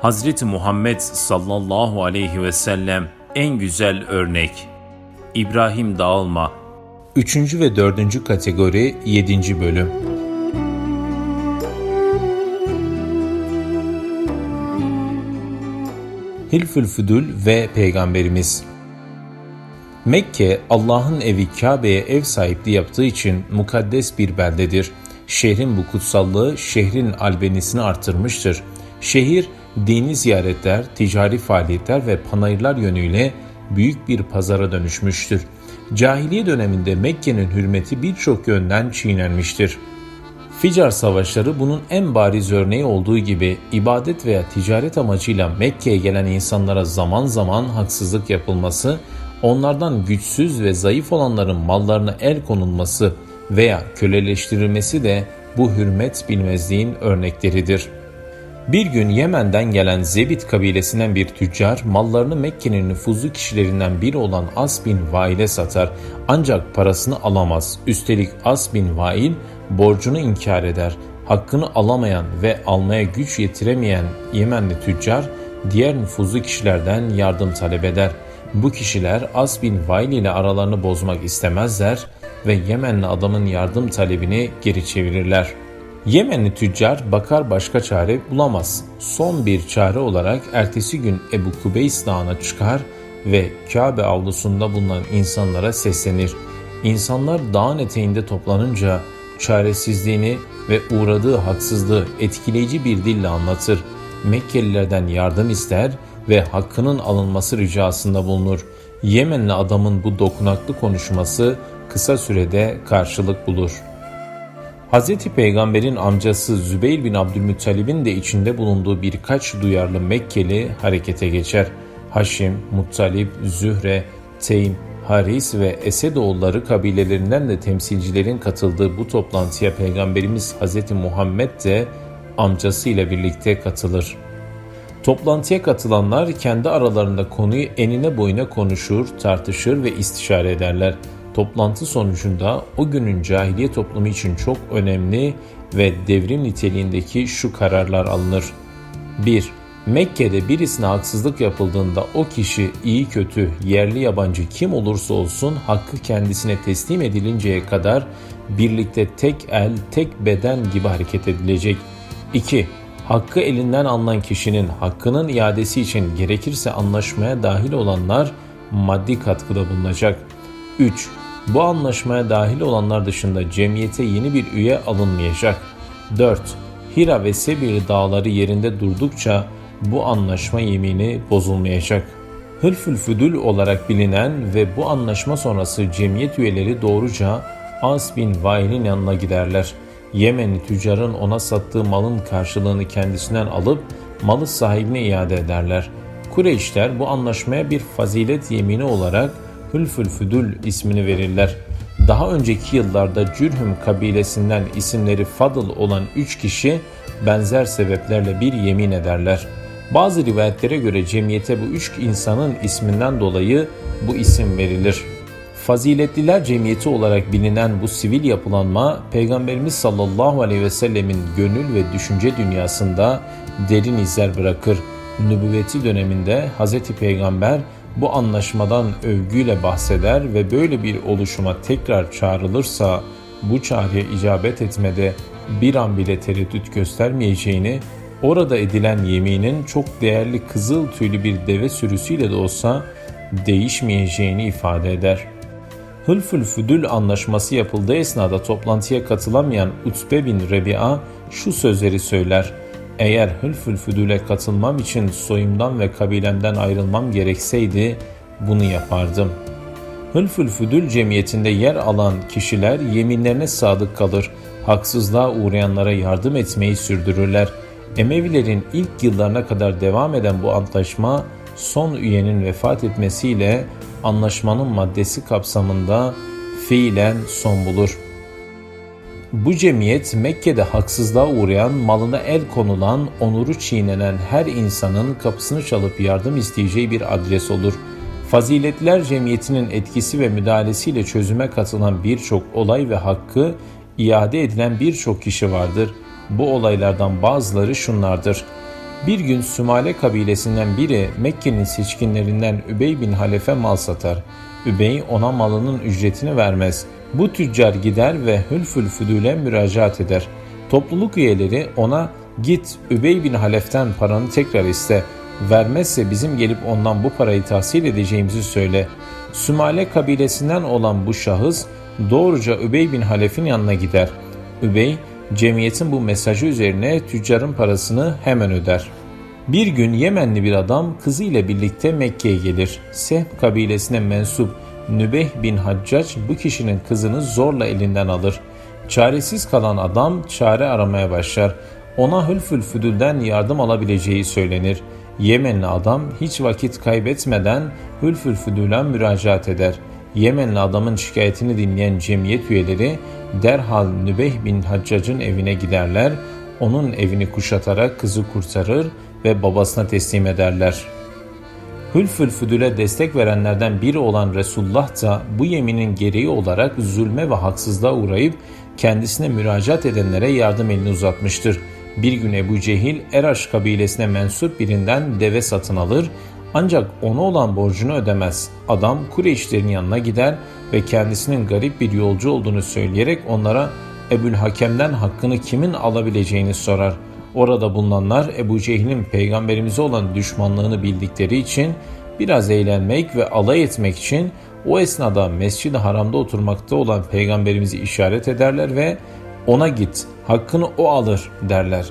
Hazreti Muhammed sallallahu aleyhi ve sellem en güzel örnek. İbrahim Dağılma 3. ve 4. kategori 7. bölüm Hilfül Füdül ve Peygamberimiz Mekke, Allah'ın evi Kabe'ye ev sahipliği yaptığı için mukaddes bir beldedir. Şehrin bu kutsallığı şehrin albenisini artırmıştır. Şehir, dini ziyaretler, ticari faaliyetler ve panayırlar yönüyle büyük bir pazara dönüşmüştür. Cahiliye döneminde Mekke'nin hürmeti birçok yönden çiğnenmiştir. Ficar savaşları bunun en bariz örneği olduğu gibi ibadet veya ticaret amacıyla Mekke'ye gelen insanlara zaman zaman haksızlık yapılması, onlardan güçsüz ve zayıf olanların mallarına el konulması veya köleleştirilmesi de bu hürmet bilmezliğin örnekleridir. Bir gün Yemen'den gelen Zebit kabilesinden bir tüccar mallarını Mekke'nin nüfuzlu kişilerinden biri olan As bin Vail'e satar ancak parasını alamaz. Üstelik As bin Vail borcunu inkar eder. Hakkını alamayan ve almaya güç yetiremeyen Yemenli tüccar diğer nüfuzlu kişilerden yardım talep eder. Bu kişiler As bin Vail ile aralarını bozmak istemezler ve Yemenli adamın yardım talebini geri çevirirler. Yemenli tüccar bakar başka çare bulamaz. Son bir çare olarak ertesi gün Ebu Kubeys dağına çıkar ve Kabe avlusunda bulunan insanlara seslenir. İnsanlar dağın eteğinde toplanınca çaresizliğini ve uğradığı haksızlığı etkileyici bir dille anlatır. Mekkelilerden yardım ister ve hakkının alınması ricasında bulunur. Yemenli adamın bu dokunaklı konuşması kısa sürede karşılık bulur. Hz. Peygamber'in amcası Zübeyir bin Abdülmuttalib'in de içinde bulunduğu birkaç duyarlı Mekkeli harekete geçer. Haşim, Muttalib, Zühre, Teym, Haris ve Esedoğulları kabilelerinden de temsilcilerin katıldığı bu toplantıya Peygamberimiz Hz. Muhammed de amcası ile birlikte katılır. Toplantıya katılanlar kendi aralarında konuyu enine boyuna konuşur, tartışır ve istişare ederler. Toplantı sonucunda o günün cahiliye toplumu için çok önemli ve devrim niteliğindeki şu kararlar alınır. 1. Mekke'de birisine haksızlık yapıldığında o kişi iyi kötü, yerli yabancı kim olursa olsun hakkı kendisine teslim edilinceye kadar birlikte tek el, tek beden gibi hareket edilecek. 2. Hakkı elinden alınan kişinin hakkının iadesi için gerekirse anlaşmaya dahil olanlar maddi katkıda bulunacak. 3. Bu anlaşmaya dahil olanlar dışında cemiyete yeni bir üye alınmayacak. 4. Hira ve Sebir dağları yerinde durdukça bu anlaşma yemini bozulmayacak. Hılfül Füdül olarak bilinen ve bu anlaşma sonrası cemiyet üyeleri doğruca As bin Vail'in yanına giderler. Yemenli tüccarın ona sattığı malın karşılığını kendisinden alıp malı sahibine iade ederler. Kureyşler bu anlaşmaya bir fazilet yemini olarak Hülfül Füdül ismini verirler. Daha önceki yıllarda Cürhüm kabilesinden isimleri Fadıl olan üç kişi benzer sebeplerle bir yemin ederler. Bazı rivayetlere göre cemiyete bu üç insanın isminden dolayı bu isim verilir. Faziletliler cemiyeti olarak bilinen bu sivil yapılanma Peygamberimiz sallallahu aleyhi ve sellemin gönül ve düşünce dünyasında derin izler bırakır. Nübüvveti döneminde Hz. Peygamber bu anlaşmadan övgüyle bahseder ve böyle bir oluşuma tekrar çağrılırsa bu çağrıya icabet etmede bir an bile tereddüt göstermeyeceğini, orada edilen yeminin çok değerli kızıl tüylü bir deve sürüsüyle de olsa değişmeyeceğini ifade eder. Hılfül Füdül anlaşması yapıldığı esnada toplantıya katılamayan Utbe bin Rebi'a şu sözleri söyler. Eğer Hülfül Füdül'e katılmam için soyumdan ve kabilemden ayrılmam gerekseydi bunu yapardım. Hülfül Füdül cemiyetinde yer alan kişiler yeminlerine sadık kalır, haksızlığa uğrayanlara yardım etmeyi sürdürürler. Emevilerin ilk yıllarına kadar devam eden bu antlaşma son üyenin vefat etmesiyle anlaşmanın maddesi kapsamında fiilen son bulur. Bu cemiyet Mekke'de haksızlığa uğrayan, malına el konulan, onuru çiğnenen her insanın kapısını çalıp yardım isteyeceği bir adres olur. Faziletler cemiyetinin etkisi ve müdahalesiyle çözüme katılan birçok olay ve hakkı iade edilen birçok kişi vardır. Bu olaylardan bazıları şunlardır. Bir gün Sümale kabilesinden biri Mekke'nin seçkinlerinden Übey bin Halef'e mal satar. Übey ona malının ücretini vermez. Bu tüccar gider ve hülfül füdüle müracaat eder. Topluluk üyeleri ona git Übey bin Halef'ten paranı tekrar iste. Vermezse bizim gelip ondan bu parayı tahsil edeceğimizi söyle. Sümale kabilesinden olan bu şahıs doğruca Übey bin Halef'in yanına gider. Übey cemiyetin bu mesajı üzerine tüccarın parasını hemen öder. Bir gün Yemenli bir adam kızı ile birlikte Mekke'ye gelir. Sehb kabilesine mensup Nübeh bin Haccac bu kişinin kızını zorla elinden alır. Çaresiz kalan adam çare aramaya başlar. Ona Hülfül Füdül'den yardım alabileceği söylenir. Yemenli adam hiç vakit kaybetmeden Hülfül Füdül'e müracaat eder. Yemenli adamın şikayetini dinleyen cemiyet üyeleri derhal Nübeh bin Haccac'ın evine giderler, onun evini kuşatarak kızı kurtarır ve babasına teslim ederler. Hülfül Füdül'e destek verenlerden biri olan Resulullah da bu yeminin gereği olarak zulme ve haksızlığa uğrayıp kendisine müracaat edenlere yardım elini uzatmıştır. Bir gün Ebu Cehil Eraş kabilesine mensup birinden deve satın alır ancak ona olan borcunu ödemez. Adam Kureyşlerin yanına gider ve kendisinin garip bir yolcu olduğunu söyleyerek onlara Ebul Hakem'den hakkını kimin alabileceğini sorar. Orada bulunanlar Ebu Cehil'in peygamberimize olan düşmanlığını bildikleri için biraz eğlenmek ve alay etmek için o esnada Mescid-i Haram'da oturmakta olan peygamberimizi işaret ederler ve ona git hakkını o alır derler.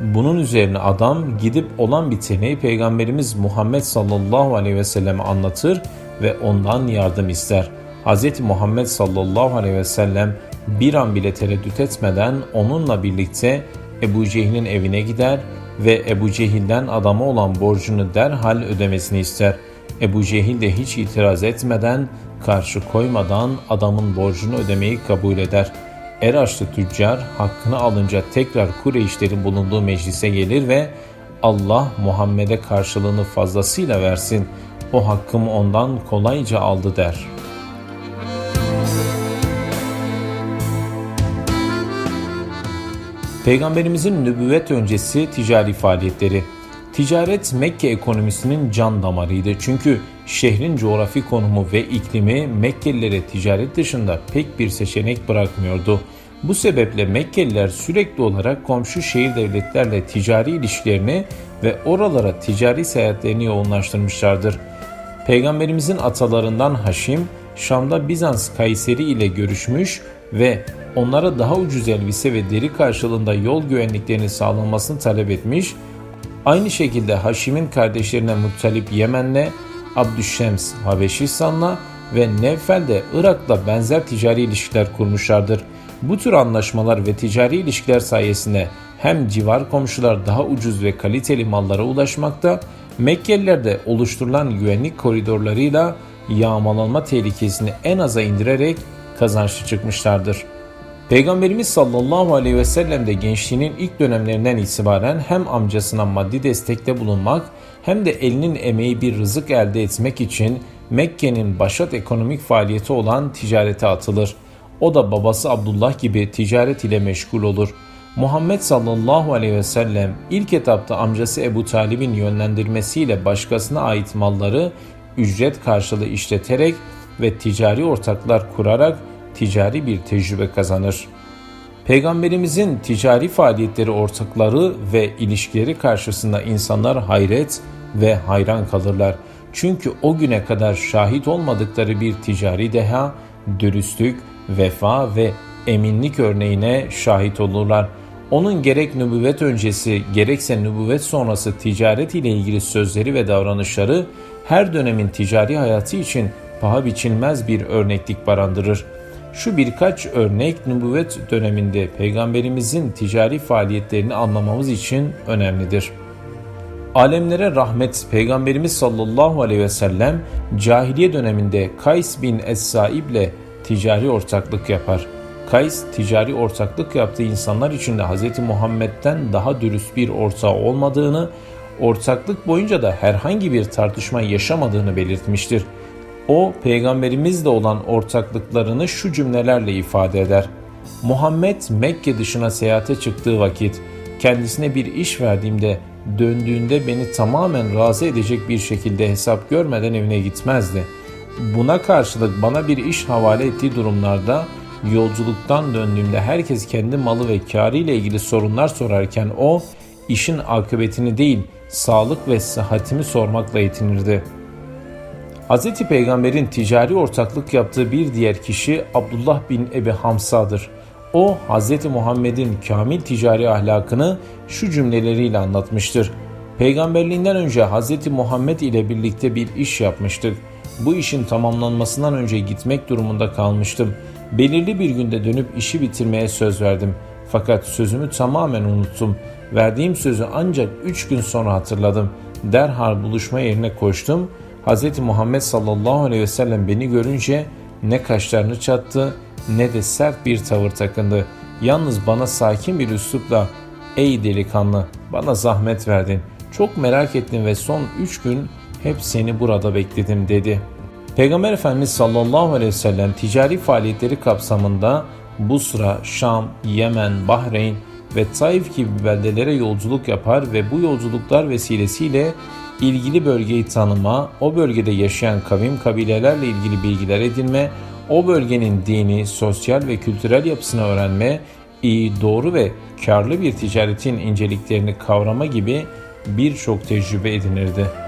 Bunun üzerine adam gidip olan biteni peygamberimiz Muhammed sallallahu aleyhi ve selleme anlatır ve ondan yardım ister. Hz. Muhammed sallallahu aleyhi ve sellem bir an bile tereddüt etmeden onunla birlikte Ebu Cehil'in evine gider ve Ebu Cehil'den adama olan borcunu derhal ödemesini ister. Ebu Cehil de hiç itiraz etmeden, karşı koymadan adamın borcunu ödemeyi kabul eder. Eraşlı tüccar hakkını alınca tekrar Kureyşlerin bulunduğu meclise gelir ve Allah Muhammed'e karşılığını fazlasıyla versin. O hakkımı ondan kolayca aldı der.'' Peygamberimizin nübüvvet öncesi ticari faaliyetleri. Ticaret Mekke ekonomisinin can damarıydı. Çünkü şehrin coğrafi konumu ve iklimi Mekkelilere ticaret dışında pek bir seçenek bırakmıyordu. Bu sebeple Mekkeliler sürekli olarak komşu şehir devletlerle ticari ilişkilerini ve oralara ticari seyahatlerini yoğunlaştırmışlardır. Peygamberimizin atalarından Haşim, Şam'da Bizans Kayseri ile görüşmüş ve onlara daha ucuz elbise ve deri karşılığında yol güvenliklerini sağlanmasını talep etmiş. Aynı şekilde Haşim'in kardeşlerine Muttalip Yemen'le, Abdüşşems Habeşistan'la ve Nevfel de Irak'la benzer ticari ilişkiler kurmuşlardır. Bu tür anlaşmalar ve ticari ilişkiler sayesinde hem civar komşular daha ucuz ve kaliteli mallara ulaşmakta, Mekkeliler de oluşturulan güvenlik koridorlarıyla yağmalanma tehlikesini en aza indirerek kazançlı çıkmışlardır. Peygamberimiz sallallahu aleyhi ve sellem de gençliğinin ilk dönemlerinden itibaren hem amcasına maddi destekte bulunmak hem de elinin emeği bir rızık elde etmek için Mekke'nin başat ekonomik faaliyeti olan ticarete atılır. O da babası Abdullah gibi ticaret ile meşgul olur. Muhammed sallallahu aleyhi ve sellem ilk etapta amcası Ebu Talib'in yönlendirmesiyle başkasına ait malları ücret karşılığı işleterek ve ticari ortaklar kurarak ticari bir tecrübe kazanır. Peygamberimizin ticari faaliyetleri ortakları ve ilişkileri karşısında insanlar hayret ve hayran kalırlar. Çünkü o güne kadar şahit olmadıkları bir ticari deha, dürüstlük, vefa ve eminlik örneğine şahit olurlar. Onun gerek nübüvvet öncesi gerekse nübüvvet sonrası ticaret ile ilgili sözleri ve davranışları her dönemin ticari hayatı için paha biçilmez bir örneklik barındırır. Şu birkaç örnek nübüvvet döneminde peygamberimizin ticari faaliyetlerini anlamamız için önemlidir. Alemlere rahmet Peygamberimiz sallallahu aleyhi ve sellem cahiliye döneminde Kays bin Es-Saib ile ticari ortaklık yapar. Kays ticari ortaklık yaptığı insanlar içinde Hz. Muhammed'den daha dürüst bir ortağı olmadığını, ortaklık boyunca da herhangi bir tartışma yaşamadığını belirtmiştir. O peygamberimizle olan ortaklıklarını şu cümlelerle ifade eder. Muhammed Mekke dışına seyahate çıktığı vakit kendisine bir iş verdiğimde döndüğünde beni tamamen razı edecek bir şekilde hesap görmeden evine gitmezdi. Buna karşılık bana bir iş havale ettiği durumlarda yolculuktan döndüğümde herkes kendi malı ve kârı ile ilgili sorunlar sorarken o işin akıbetini değil sağlık ve sıhhatimi sormakla yetinirdi. Hz. Peygamber'in ticari ortaklık yaptığı bir diğer kişi Abdullah bin Ebi Hamsa'dır. O Hz. Muhammed'in kamil ticari ahlakını şu cümleleriyle anlatmıştır. Peygamberliğinden önce Hz. Muhammed ile birlikte bir iş yapmıştık. Bu işin tamamlanmasından önce gitmek durumunda kalmıştım. Belirli bir günde dönüp işi bitirmeye söz verdim. Fakat sözümü tamamen unuttum. Verdiğim sözü ancak üç gün sonra hatırladım. Derhal buluşma yerine koştum. Hz. Muhammed sallallahu aleyhi ve sellem beni görünce ne kaşlarını çattı ne de sert bir tavır takındı. Yalnız bana sakin bir üslupla ''Ey delikanlı bana zahmet verdin. Çok merak ettim ve son üç gün hep seni burada bekledim.'' dedi. Peygamber Efendimiz sallallahu aleyhi ve sellem ticari faaliyetleri kapsamında Busra, Şam, Yemen, Bahreyn ve Taif gibi beldelere yolculuk yapar ve bu yolculuklar vesilesiyle ilgili bölgeyi tanıma, o bölgede yaşayan kavim kabilelerle ilgili bilgiler edinme, o bölgenin dini, sosyal ve kültürel yapısını öğrenme, iyi, doğru ve karlı bir ticaretin inceliklerini kavrama gibi birçok tecrübe edinirdi.